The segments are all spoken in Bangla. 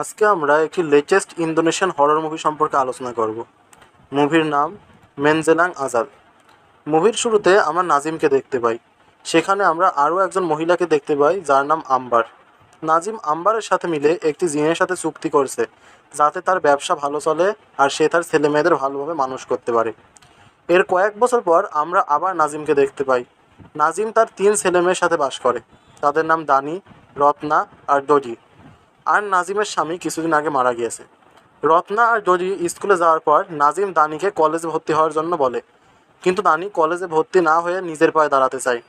আজকে আমরা একটি লেটেস্ট ইন্দোনেশিয়ান হরর মুভি সম্পর্কে আলোচনা করব। মুভির নাম মেনজেলাং আজাদ মুভির শুরুতে আমরা নাজিমকে দেখতে পাই। সেখানে আমরা আরও একজন মহিলাকে দেখতে পাই, যার নাম আম্বার। নাজিম আম্বারের সাথে মিলে একটি জিনের সাথে চুক্তি করছে, যাতে তার ব্যবসা ভালো চলে আর সে তার ছেলে মেয়েদের ভালোভাবে মানুষ করতে পারে। এর কয়েক বছর পর আমরা আবার নাজিমকে দেখতে পাই। নাজিম তার তিন ছেলে মেয়ের সাথে বাস করে। তাদের নাম দানি রত্না আর ডজি আর নাজিমের স্বামী কিছুদিন আগে মারা গিয়েছে। রত্না আর ডজি স্কুলে যাওয়ার পর নাজিম দানিকে কলেজে ভর্তি হওয়ার জন্য বলে। কিন্তু দানি কলেজে ভর্তি না হয়ে নিজের পায়ে দাঁড়াতে চায়।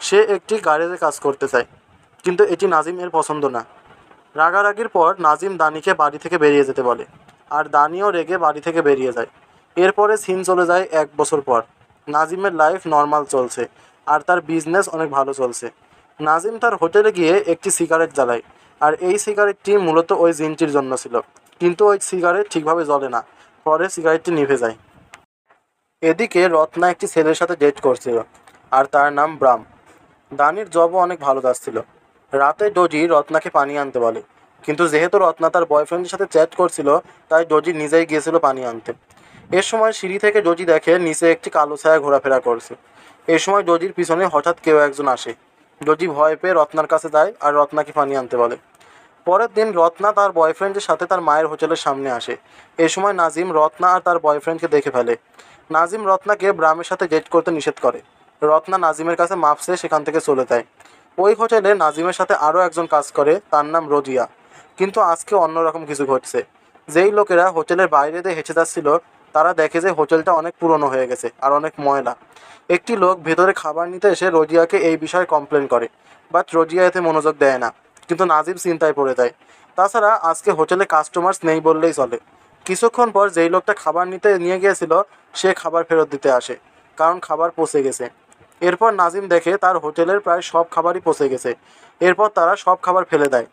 সে একটি গ্যারেজে কাজ করতে চায়। কিন্তু এটি নাজিমের পছন্দ না। রাগারাগির পর নাজিম দানিকে বাড়ি থেকে বেরিয়ে যেতে বলে। আর দানিও রেগে বাড়ি থেকে বেরিয়ে যায়। এরপরে সিন চলে যায় এক বছর পর। নাজিমের লাইফ নর্মাল চলছে। আর তার বিজনেস অনেক ভালো চলছে। নাজিম তার হোটেলে গিয়ে একটি সিগারেট জ্বালায়। আর এই সিগারেটটি মূলত ওই জিনটির জন্য ছিল। কিন্তু ওই সিগারেট ঠিকভাবে জ্বলে না। পরে সিগারেটটি নিভে যায়। এদিকে রত্না একটি ছেলের সাথে ডেট করছিল, আর তার নাম ব্রাম। দানির জবও অনেক ভালো যাচ্ছিল রাতে ডোজি রত্নাকে পানি আনতে বলে। কিন্তু যেহেতু রত্না তার বয়ফ্রেন্ডের সাথে চ্যাট করছিল, তাই ডোজি নিজেই গিয়েছিল পানি আনতে। এ সময় সিঁড়ি থেকে ডোজি দেখে নিচে একটি কালো ছায়া ঘোরাফেরা করছে। এ সময় ডোজির পিছনে হঠাৎ কেউ একজন আসে। ডোজি ভয় পেয়ে রত্নার কাছে যায় আর রত্নাকে পানি আনতে বলে। পরের দিন রত্না তার বয়ফ্রেন্ডের সাথে তার মায়ের হোটেলের সামনে আসে। এ সময় নাজিম রত্না আর তার বয়ফ্রেন্ডকে দেখে ফেলে। নাজিম রত্নাকে ব্রামের সাথে ডেট করতে নিষেধ করে। রত্না নাজিমের কাছে মাপ চেয়ে সেখান থেকে চলে যায়। ওই হোটেলে নাজিমের সাথে আরও একজন কাজ করে, তার নাম রোজিয়া। কিন্তু আজকে অন্যরকম কিছু ঘটছে। যেই লোকেরা হোটেলের বাইরে দিয়ে হেঁচে যাচ্ছিল, তারা দেখে যে হোটেলটা অনেক পুরনো হয়ে গেছে আর অনেক ময়লা। একটি লোক ভেতরে খাবার নিতে এসে রোজিয়াকে এই বিষয়ে কমপ্লেন করে বাট রোজিয়া এতে মনোযোগ দেয় না, কিন্তু নাজিম চিন্তায় পড়ে যায়। তাছাড়া আজকে হোটেলে কাস্টমার্স নেই বললেই চলে। কিছুক্ষণ পর যেই লোকটা খাবার নিতে নিয়ে গিয়েছিল, সে খাবার ফেরত দিতে আসে, কারণ খাবার পচে গেছে। এরপর নাজিম দেখে তার হোটেলের প্রায় সব খাবারই পচে গেছে। এরপর তারা সব খাবার ফেলে দেয়।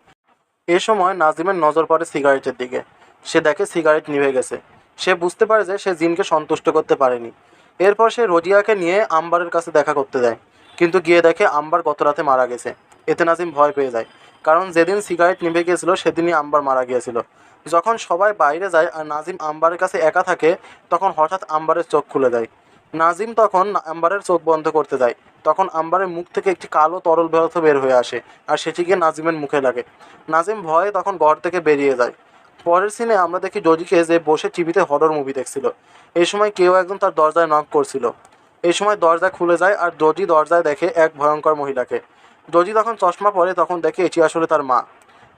এ সময় নাজিমের নজর পড়ে সিগারেটের দিকে। সে দেখে সিগারেট নিভে গেছে। সে বুঝতে পারে যে সে জিনকে সন্তুষ্ট করতে পারেনি। এরপর সে রোজিয়াকে নিয়ে আম্বারের কাছে দেখা করতে যায়। কিন্তু গিয়ে দেখে আম্বার গত রাতে মারা গেছে। এতে নাজিম ভয় পেয়ে যায়। কারণ যেদিন সিগারেট নিভে গিয়েছিল, সেদিনই আম্বার মারা গিয়েছিল। যখন সবাই বাইরে যায় আর নাজিম আম্বারের কাছে একা থাকে, তখন হঠাৎ আম্বারের চোখ খুলে দেয় নাজিম তখন আম্বারের চোখ বন্ধ করতে যায়। তখন আম্বারের মুখ থেকে একটি কালো তরল পদার্থ বের হয়ে আসে, আর সেটিকে নাজিমের মুখে লাগে। নাজিম ভয়ে তখন ঘর থেকে বেরিয়ে যায়। পরের সিনে আমরা দেখি ডজিকে যে বসে টিভিতে হরর মুভি দেখছিল। এই সময় কেউ একজন তার দরজায় নক করছিল। এই সময় দরজা খুলে যায় আর ডজি দরজায় দেখে এক ভয়ঙ্কর মহিলাকে। ডজি যখন চশমা পরে তখন দেখে এটি আসলে তার মা।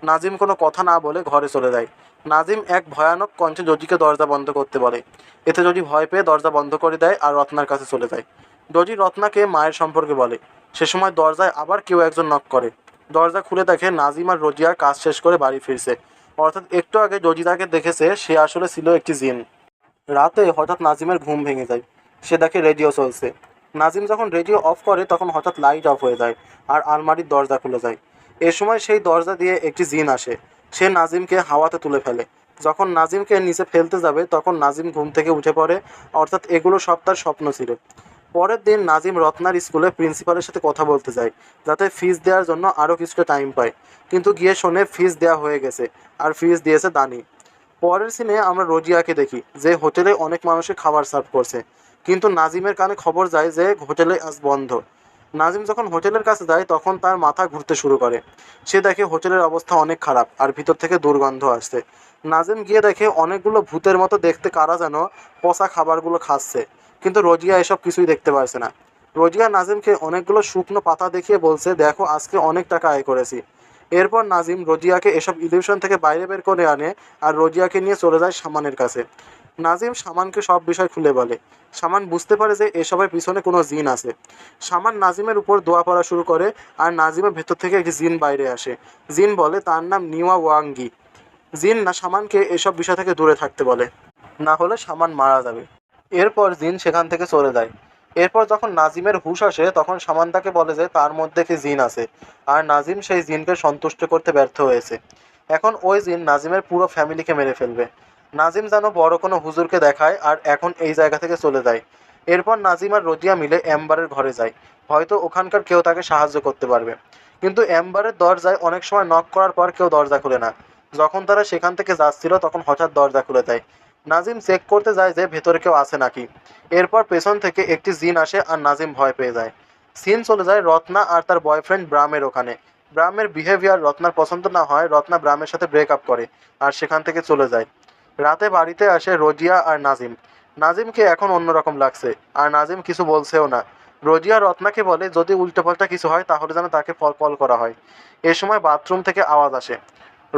নাজিম কোনো কথা না বলে ঘরে চলে যায়। নাজিম এক ভয়ানক কণ্ঠে ডজিকে দরজা বন্ধ করতে বলে। এতে ডজি ভয় পেয়ে দরজা বন্ধ করে দেয় আর রত্নার কাছে চলে যায়। ডজি রত্নাকে মায়ের সম্পর্কে বলে। সে সময় দরজায় আবার কেউ একজন নক করে। দরজা খুলে দেখে নাজিম আর রোজিয়া কাজ শেষ করে বাড়ি ফিরছে। অর্থাৎ একটু আগে ডজি তাকে দেখেছে, সে আসলে ছিল একটি জিন। রাতে হঠাৎ নাজিমের ঘুম ভেঙে যায়। সে দেখে রেডিও চলছে। নাজিম যখন রেডিও অফ করে, তখন হঠাৎ লাইট অফ হয়ে যায় আর আলমারির দরজা খুলে যায়। এ সময় সেই দরজা দিয়ে একটি জিন আসে। সে নাজিমকে হাওয়াতে তুলে ফেলে। যখন নাজিমকে নিচে ফেলতে যাবে, তখন নাজিম ঘুম থেকে উঠে পড়ে। অর্থাৎ এগুলো সব তার স্বপ্ন ছিল। পরের দিন নাজিম রত্নার স্কুলে প্রিন্সিপালের সাথে কথা বলতে যায়, যাতে ফিস দেওয়ার জন্য আরও কিছুটা টাইম পায়। কিন্তু গিয়ে শোনে ফিস দেওয়া হয়ে গেছে, আর ফিস দিয়েছে দানি। পরের সিনে আমরা রোজিয়াকে দেখি, যে হোটেলে অনেক মানুষের খাবার সার্ভ করছে। কিন্তু নাজিমের কানে খবর যায় যে হোটেলে আজ বন্ধ। নাজিম যখন হোটেলের কাছে যায়, তখন তার মাথা ঘুরতে শুরু করে। সে দেখে হোটেলের অবস্থা অনেক খারাপ, আর ভিতর থেকে দুর্গন্ধ আসছে। নাজিম গিয়ে দেখে অনেকগুলো ভূতের মতো দেখতে কারা যেন পচা খাবারগুলো খাচ্ছে। কিন্তু রোজিয়া এসব কিছুই দেখতে পারছে না। রোজিয়া নাজিমকে অনেকগুলো শুকনো পাতা দেখিয়ে বলছে, দেখো, আজকে অনেক টাকা আয় করেছি। এরপর নাজিম রোজিয়াকে এসব ইলিউশন থেকে বাইরে বের করে আনে আর রোজিয়াকে নিয়ে চলে যায় সামানের কাছে। নাজিম সামানকে সব বিষয় খুলে বলে। সামান বুঝতে পারে যে এসবের পিছনে কোনো জিন আছে। সামান নাজিমের উপর দোয়া পড়া শুরু করে আর নাজিমের ভেতর থেকে একটি জিন বাইরে আসে। জিন বলে, তার নাম নিওয়া ওয়াঙ্গি। জিন না, সামানকে এসব বিষয় থেকে দূরে থাকতে বলে। না হলে সামান মারা যাবে। এরপর জিন সেখান থেকে চলে যায়। এরপর যখন নাজিমের হুশ আসে, তখন সামান তাকে বলে যে, তার মধ্যে কি জিন আছে? আর নাজিম সেই জিনকে সন্তুষ্ট করতে ব্যর্থ হয়েছে। এখন ওই জিন নাজিমের পুরো ফ্যামিলিকে মেরে ফেলবে। নাজিম যেন বড় কোনো হুজুরকে দেখায় আর এখন এই জায়গা থেকে চলে যায়। এরপর নাজিম আর রোজিয়া মিলে অ্যাম্বারের ঘরে যায়। হয়তো ওখানকার কেউ তাকে সাহায্য করতে পারবে। কিন্তু অ্যাম্বারের দরজায় অনেক সময় নক করার পর কেউ দরজা খুলে না। যখন তারা সেখান থেকে যাচ্ছিল, তখন হঠাৎ দরজা খুলে দেয়। নাজিম চেক করতে যায় যে ভেতরে কেউ আছে নাকি। এরপর পেছন থেকে একটি জিন আসে আর নাজিম ভয় পেয়ে যায়। সিন চলে যায় রত্না আর তার বয়ফ্রেন্ড ব্রামের ওখানে। ব্রামের বিহেভিয়ার রত্নার পছন্দ না হয়, রত্না ব্রামের সাথে ব্রেকআপ করে আর সেখান থেকে চলে যায়। রাতে বাড়িতে আসে রোজিয়া আর নাজিম। নাজিমকে এখন অন্যরকম লাগছে আর নাজিম কিছু বলছেও না। রোজিয়া রত্নাকে বলে, যদি উল্টোপাল্টা কিছু হয়, তাহলে যেন তাকে ফল কল করা হয়। এ সময় বাথরুম থেকে আওয়াজ আসে।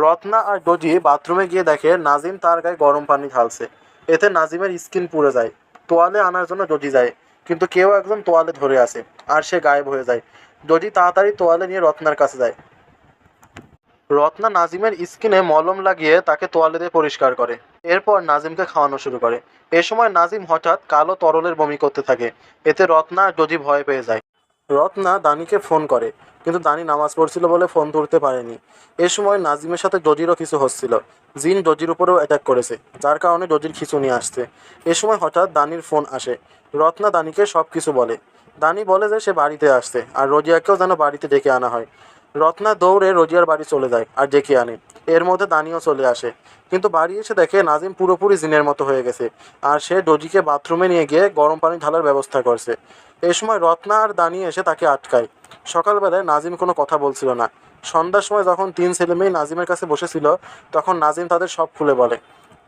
রত্না আর ডোজি বাথরুমে গিয়ে দেখে নাজিম তার গায়ে গরম পানি ঢালছে। এতে নাজিমের স্কিন পুড়ে যায়। তোয়ালে আনার জন্য ডোজি যায়, কিন্তু কেউ একজন তোয়ালে ধরে আসে আর সে গায়েব হয়ে যায়। ডোজি তাড়াতাড়ি তোয়ালে নিয়ে রত্নার কাছে যায়। রত্না নাজিমের স্কিনে মলম লাগিয়ে তাকে তোয়ালে দিয়ে পরিষ্কার করে। এরপর নাজিমকে খাওয়ানো শুরু করে। এ সময় নাজিম হঠাৎ কালো তরলের বমি করতে থাকে। এতে রত্না আর ডোজি ভয় পেয়ে যায়। রত্না দানিকে ফোন করে, কিন্তু দানি নামাজ পড়ছিল বলে ফোন তুলতে পারেনি। এ সময় নাজিমের সাথে ডজিরও কিছু হচ্ছিল। জিন ডজির উপরেও অ্যাটাক করেছে, যার কারণে ডজির খিচুনি আসছে। এ সময় হঠাৎ দানির ফোন আসে। রত্না দানিকে সব কিছু বলে। দানি বলে যে সে বাড়িতে আসছে, আর রোজিয়াকেও যেন বাড়িতে ডেকে আনা হয়। রত্না দৌড়ে রোজিয়ার বাড়ি চলে যায়, আর ডেকে আনে। এর মধ্যে দানিও চলে আসে। কিন্তু বাড়ি এসে দেখে নাজিম পুরোপুরি জিনের মতো হয়ে গেছে আর সে ডোজিকে বাথরুমে নিয়ে গিয়ে গরম পানি ঢালার ব্যবস্থা করছে। এ সময় রত্না আর দানি এসে তাকে আটকায়। সকালবেলায় নাজিম কোনো কথা বলছিল না। সন্ধ্যার সময় যখন তিন ছেলে মেয়ে নাজিমের কাছে বসেছিল, তখন নাজিম তাদের সব খুলে বলে।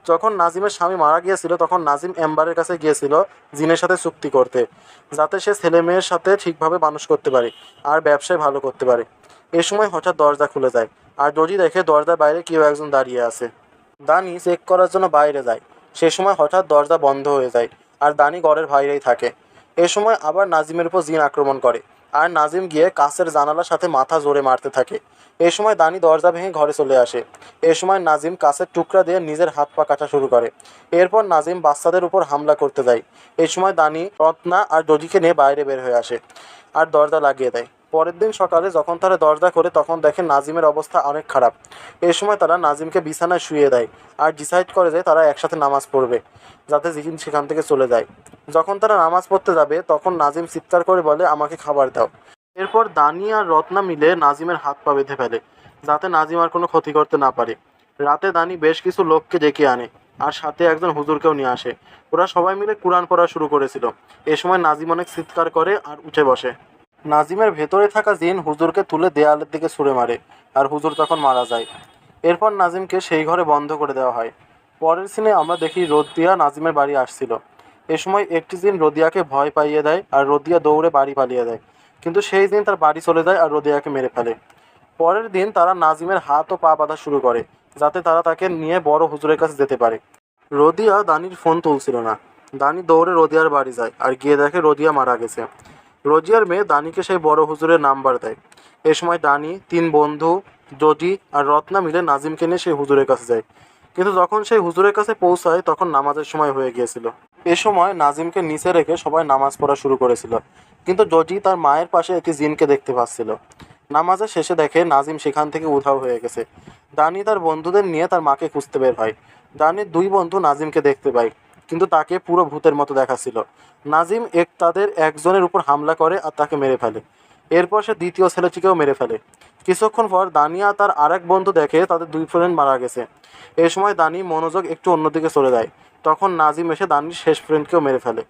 যখন নাজিমের স্বামী মারা গিয়েছিল, তখন নাজিম এম্বারের কাছে গিয়েছিল জিনের সাথে চুক্তি করতে, যাতে সে ছেলে মেয়ের সাথে ঠিকভাবে মানুষ করতে পারে আর ব্যবসায় ভালো করতে পারে। এ সময় হঠাৎ দরজা খুলে যায়। আর ডজি দেখে দরজার বাইরে কেউ একজন দাঁড়িয়ে আছে। দানি চেক করার জন্য বাইরে যায়। সে সময় হঠাৎ দরজা বন্ধ হয়ে যায় আর দানি ঘরের বাইরেই থাকে। এ সময় আবার নাজিমের উপর জিন আক্রমণ করে আর নাজিম গিয়ে কাছের জানালার সাথে মাথা জোরে মারতে থাকে। এ সময় দানি দরজা ভেঙে ঘরে চলে আসে। এ সময় নাজিম কাছের টুকরা দিয়ে নিজের হাত পা কাটা শুরু করে। এরপর নাজিম বাচ্চাদের উপর হামলা করতে যায়। এই সময় দানি রত্না আর ডজিকে নিয়ে বাইরে বের হয়ে আসে আর দরজা লাগিয়ে দেয়। পরের দিন সকালে যখন তারা দরজা করে তখন দেখে নাজিমের অবস্থা অনেক খারাপ। এই সময় তারা নাজিমকে বিছানায় শুয়ে দেয় আর ডিসাইড করে যে তারা একসাথে নামাজ পড়বে, যাতে জিকিন সেখান থেকে চলে যায়। যখন তারা নামাজ পড়তে যাবে, তখন নাজিম চিৎকার করে বলে, আমাকে খাবার দাও। এরপর দানি আর রত্না মিলে নাজিমের হাত পা বেঁধে ফেলে, যাতে নাজিম আর কোনো ক্ষতি করতে না পারে। রাতে দানি বেশ কিছু লোককে ডেকে আনে আর সাথে একজন হুজুরকেও নিয়ে আসে। ওরা সবাই মিলে কোরআন পড়া শুরু করেছিল। এ সময় নাজিম অনেক চিৎকার করে আর উঠে বসে। নাজিমের ভেতরে থাকা জিন হুজুরকে তুলে দেয়ালের দিকে ছুঁড়ে মারে আর হুজুর তখন মারা যায়। এরপর নাজিমকে সেই ঘরে বন্ধ করে দেওয়া হয়। পরের সিনে আমরা দেখি রোদিয়া নাজিমের বাড়ি আসছিল। এ সময় একটি দিন রোদিয়াকে ভয় পাইয়ে দেয় আর রোদিয়া দৌড়ে বাড়ি পালিয়ে দেয় কিন্তু সেই দিন তার বাড়ি চলে যায় আর রোদিয়াকে মেরে ফেলে। পরের দিন তারা নাজিমের হাত ও পা বাঁধা শুরু করে, যাতে তারা তাকে নিয়ে বড় হুজুরের কাছে যেতে পারে। রোদিয়া দানির ফোন তুলছিল না। দানি দৌড়ে রোদিয়ার বাড়ি যায় আর গিয়ে দেখে রোদিয়া মারা গেছে। রোজিয়ার মেয়ে দানিকে সেই বড় হুজুরের নাম্বার দেয়। এ সময় দানি, তিন বন্ধু, জজি আর রত্না মিলে নাজিমকে নিয়ে সেই হুজুরের কাছে যায়। কিন্তু যখন সেই হুজুরের কাছে পৌঁছায়, তখন নামাজের সময় হয়ে গিয়েছিল। এ সময় নাজিমকে নিচে রেখে সবাই নামাজ পড়া শুরু করেছিল। কিন্তু জজি তার মায়ের পাশে একটি জিনকে দেখতে পাচ্ছিল। নামাজের শেষে দেখে নাজিম সেখান থেকে উধাও হয়ে গেছে। দানি তার বন্ধুদের নিয়ে তার মাকে খুঁজতে বের হয়। দানির দুই বন্ধু নাজিমকে দেখতে পায়। কিন্তু তাকে পুরো ভূতের মতো দেখাচ্ছিল। নাজিম এক তাদের একজনের উপর হামলা করে আর তাকে মেরে ফেলে। এরপর সে দ্বিতীয় ছেলেটিকেও মেরে ফেলে। কিছুক্ষণ পর দানিয়া তার আরেক বন্ধু দেখে তাদের দুই ফ্রেন্ড মারা গেছে। এ সময় দানি মনোযোগ একটু অন্যদিকে চলে যায়। তখন নাজিম এসে দানির শেষ ফ্রেন্ডকেও মেরে ফেলে।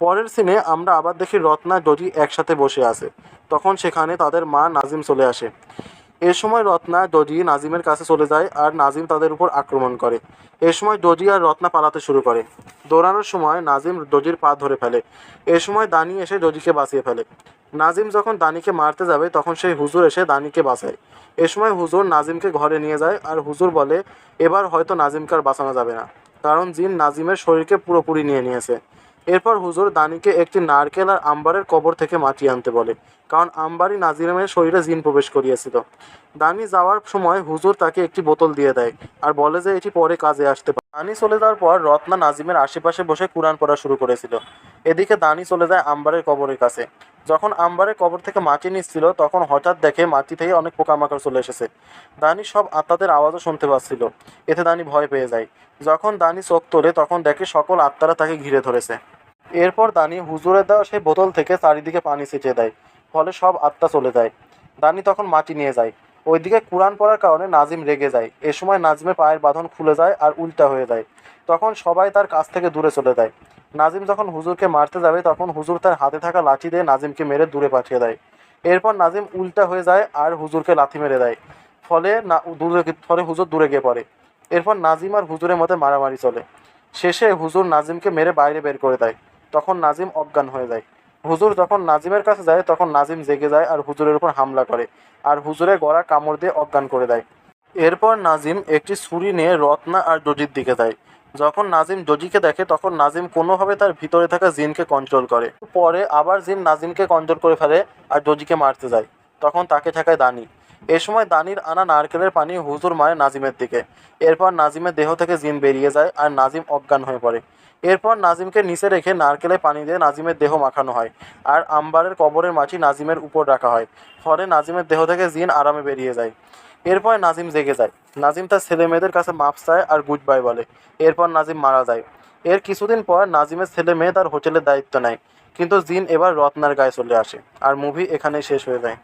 পরের সিনে আমরা আবার দেখি রত্না ডজি একসাথে বসে আছে। তখন সেখানে তাদের মা নাজিম চলে আসে। এ সময় রত্না ডজি নাজিমের কাছে চলে যায় আর নাজিম তাদের উপর আক্রমণ করে। এ সময় ডজি আর রত্না পালাতে শুরু করে। দৌড়ানোর সময় নাজিম ডজির পা ধরে ফেলে। এ সময় দানি এসে ডজিকে বাঁচিয়ে ফেলে। নাজিম যখন দানিকে মারতে যাবে, তখন সেই হুজুর এসে দানিকে বাঁচায়। এ সময় হুজুর নাজিমকে ঘরে নিয়ে যায় আর হুজুর বলে, এবার হয়তো নাজিমকে আর বাঁচানো যাবে না। কারণ জিন নাজিমের শরীরকে পুরোপুরি নিয়ে নিয়েছে। এরপর হুজুর দানিকে একটি নারকেল আর আম্বারের কবর থেকে মাটি আনতে বলে, কারণ আম্বারি নাজিরামের শরীরে জিন প্রবেশ করিয়েছিল। দানি যাওয়ার সময় হুজুর তাকে একটি বোতল দিয়ে দেয় আর বলে যে এটি পরে কাজে আসতে পারে। দানি চলে যাওয়ার পর রত্না নাজিমের আশেপাশে বসে কোরআন পড়া শুরু করেছিল। এদিকে দানি চলে যায় আম্বারের কবরের কাছে। যখন আম্বারে কবর থেকে মাটি নিচ্ছিল, তখন হঠাৎ দেখে মাটি থেকে অনেক পোকামাকড় চলে এসেছে। দানি সব আত্মাদের আওয়াজও শুনতে পাচ্ছিল। এতে দানি ভয় পেয়ে যায়। যখন দানি চোখ তোলে, তখন দেখে সকল আত্মারা তাকে ঘিরে ধরেছে। এরপর দানি হুজুরের দেওয়া সেই বোতল থেকে চারিদিকে পানি ছিটিয়ে দেয়, ফলে সব আত্মা চলে যায়। দানি তখন মাটি নিয়ে যায়। ওইদিকে কোরআন পড়ার কারণে নাজিম রেগে যায়। এ সময় নাজিমের পায়ের বাঁধন খুলে যায় আর উল্টা হয়ে যায়। তখন সবাই তার কাছ থেকে দূরে চলে যায়। নাজিম যখন হুজুরকে মারতে যাবে, তখন হুজুর তার হাতে থাকা লাঠি দিয়ে নাজিমকে মেরে দূরে পাঠিয়ে দেয়। এরপর নাজিম উল্টা হয়ে যায় আর হুজুরকে লাথি মেরে দেয়। ফলে না, দূরে ফলে হুজুর দূরে গিয়ে পড়ে। এরপর নাজিম আর হুজুরের মধ্যে মারামারি চলে। শেষে হুজুর নাজিমকে মেরে বাইরে বের করে দেয়। তখন নাজিম অজ্ঞান হয়ে যায়। হুজুর যখন নাজিমের কাছে যায়, তখন নাজিম জেগে যায় আর হুজুরের উপর হামলা করে আর হুজুরের গড়া কামড় দিয়ে অজ্ঞান করে দেয়। এরপর নাজিম একটি ছুরি নিয়ে রত্না আর ডজির দিকে যায়। যখন নাজিম ডজিকে দেখে, তখন নাজিম কোনোভাবে তার ভিতরে থাকা জিনকে কন্ট্রোল করে। পরে আবার জিন নাজিমকে কন্ট্রোল করে ফেলে আর ডজিকে মারতে যায়। তখন তাকে ঠেকায় দানি। এ সময় দানির আনা নারকেলের পানি হুজুর মারে নাজিমের দিকে। এরপর নাজিমের দেহ থেকে জিন বেরিয়ে যায় আর নাজিম অজ্ঞান হয়ে পড়ে। এরপর নাজিমকে নিচে রেখে নারকেলের পানি দিয়ে নাজিমের দেহ মাখানো হয় আর আম্বারের কবরের মাটি নাজিমের উপর রাখা হয়। ফলে নাজিমের দেহ থেকে জিন আরামে বেরিয়ে যায়। এরপর নাজিম জেগে যায়। নাজিম তার ছেলে মেয়েদের কাছে মাপ চায় আর গুড বাই বলে। এরপর নাজিম মারা যায়। এর কিছুদিন পর নাজিমের ছেলে মেয়ে তার হোটেলের দায়িত্ব নেয়। কিন্তু জিন এবার রত্নার গায়ে চলে আসে। আর মুভি এখানেই শেষ হয়ে যায়।